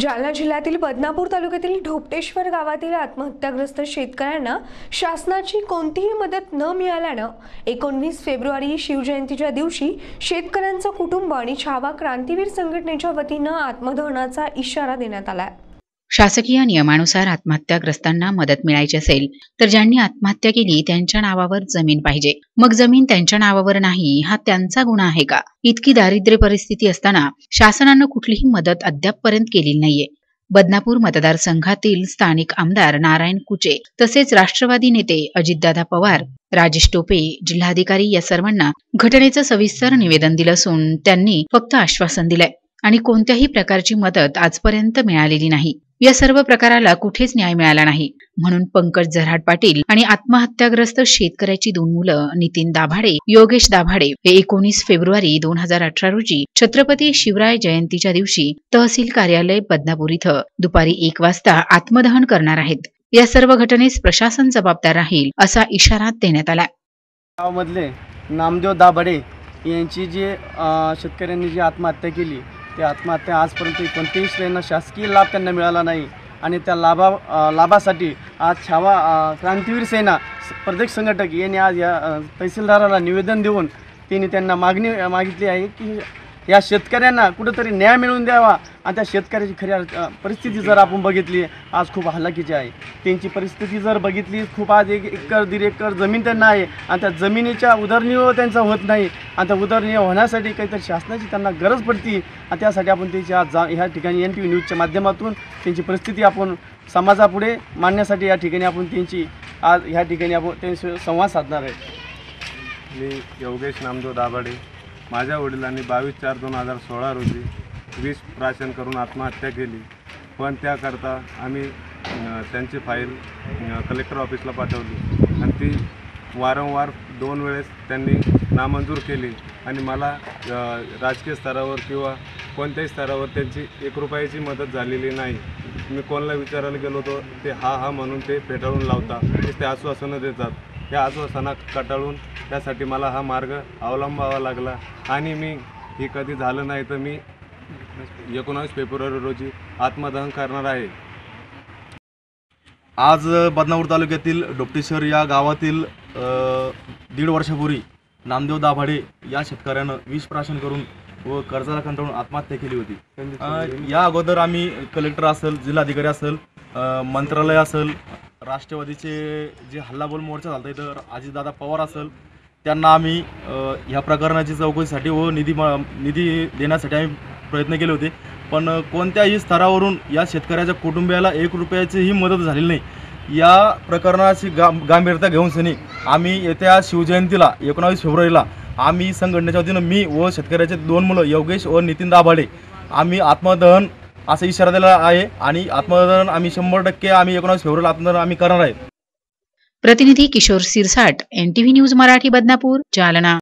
जालना जिल्ह्यातील बदनापूर तालुक्यातील ढोपटेश्वर गावातील आत्महत्याग्रस्त शेतकऱ्यांना शासनाची कोणतीही मदत न मिळाल्यानं एकोणवीस फेब्रुवारी शिवजयंतीच्या दिवशी शेतकऱ्यांचं कुटुंब आणि छावा क्रांतीवीर संघटनेच्या वतीनं आत्मदहनाचा इशारा देण्यात आला आहे शासकीय नियमानुसार आत्महत्याग्रस्तांना मदत मिळायची असेल तर ज्यांनी आत्महत्या केली त्यांच्या नावावर जमीन पाहिजे. मग जमीन त्यांच्या नावावर नाही हा त्यांचा गुन्हा आहे का? इतकी दारिद्र्य परिस्थिती असताना शासनानं कुठलीही मदत अद्यापपर्यंत केलेली नाहीये. बदनापूर मतदारसंघातील स्थानिक आमदार नारायण कुचे तसेच राष्ट्रवादी नेते अजितदादा पवार राजेश टोपे जिल्हाधिकारी या सर्वांना घटनेचं सविस्तर निवेदन दिलं असून त्यांनी फक्त आश्वासन दिलंय. आणि कोणत्याही प्रकारची मदत आजपर्यंत मिळालेली नाही. या सर्व प्रकाराला कुठेच न्याय मिळाला नाही. म्हणून पंकज जऱ्हाड पाटील आणि आत्महत्याग्रस्त शेतकऱ्याची दोन मुलं नितीन दाभाडे योगेश दाभाडे हे एकोणीस फेब्रुवारी दोन हजार अठरा रोजी छत्रपती शिवराय जयंतीच्या दिवशी तहसील कार्यालय बदनापूर इथं दुपारी एक वाजता आत्मदहन करणार आहेत. या सर्व घटनेस प्रशासन जबाबदार राहील असा इशारा देण्यात आला. गावामधले नामदेव दाभाडे यांची जी शेतकऱ्यांनी जी आत्महत्या केली ते आत्महत्या आजपर्यंत कोणत्याही श्रेयांना शासकीय लाभ त्यांना मिळाला नाही. आणि त्या लाभा लाभासाठी आज छावा क्रांतीवीर सेना प्रत्येक संघटक यांनी आज या तहसीलदाराला निवेदन देऊन त्यांनी त्यांना मागणी मागितली आहे की या शेतकऱ्यांना कुठंतरी न्याय मिळवून द्यावा. आणि त्या शेतकऱ्याची खरी परिस्थिती जर आपण बघितली आज खूप हलाखीची आहे. त्यांची परिस्थिती जर बघितली खूप आज एक एकर दीड एकर जमीन त्यांना आहे. आणि त्या जमिनीच्या उदरनिर्वाह त्यांचा होत नाही. आणि त्या उदरनिर्वाह होण्यासाठी काहीतरी शासनाची त्यांना गरज पडती. आणि त्यासाठी आपण त्यांची आज जा ह्या ठिकाणी एन टी व्ही न्यूजच्या माध्यमातून त्यांची परिस्थिती आपण समाजापुढे मांडण्यासाठी या ठिकाणी आपण त्यांची आज ह्या ठिकाणी आपण त्यांशी संवाद साधणार आहे. मी योगेश नामदेव दाभाडे. माझ्या वडिलांनी बावीस चार दोन हजार सोळा रोजी विष प्राशन करून आत्महत्या केली. पण त्याकरता आम्ही त्यांची फाईल कलेक्टर ऑफिसला पाठवली. आणि ती वारंवार दोन वेळेस त्यांनी नामंजूर केली. आणि मला राजकीय स्तरावर किंवा कोणत्याही स्तरावर त्यांची एक रुपयाची मदत झालेली नाही. मी कोणाला विचारायला गेलो होतो ते हा हा म्हणून ते फेटाळून लावता. ते आश्वासनं देतात. या आश्वासना कटाळून त्यासाठी मला हा मार्ग अवलंबावा लागला. आणि मी हे कधी झालं नाही तर मी एकोणावीस फेब्रुवारी रोजी आत्मदहन करणार आहे. आज बदनापूर तालुक्यातील डोपटेश्वर या गावातील दीड वर्षापूर्वी नामदेव दाभाडे या शेतकऱ्यानं विष प्राशन करून व कर्जाला कंटाळून आत्महत्या केली होती. या अगोदर आम्ही कलेक्टर असेल जिल्हाधिकारी असेल मंत्रालय असेल राष्ट्रवादीचे जे हल्लाबोल मोर्चा झाला इथं अजितदादा पवार असेल त्यांना आम्ही ह्या प्रकरणाची चौकशीसाठी व निधी निधी देण्यासाठी आम्ही प्रयत्न केले होते. पण कोणत्याही स्तरावरून या शेतकऱ्याच्या कुटुंबियाला एक रुपयाचीही मदत झालेली नाही. या प्रकरणाची गा गांभीर्यता घेऊन सनी आम्ही येत्या शिवजयंतीला एकोणावीस फेब्रुवारीला आम्ही संघटनेच्या वतीनं मी व शेतकऱ्याचे दोन मुलं योगेश व नितीन दाभाडे आम्ही आत्मदहन असा इशारा दिला आहे आणि आत्मदान आम्ही शंभर टक्के आम्ही एकोणावीस फेब्रुवारी आत्मदान आम्ही करणार आहे. प्रतिनिधी किशोर सिरसाट एनटीव्ही न्यूज मराठी बदनापूर जालना.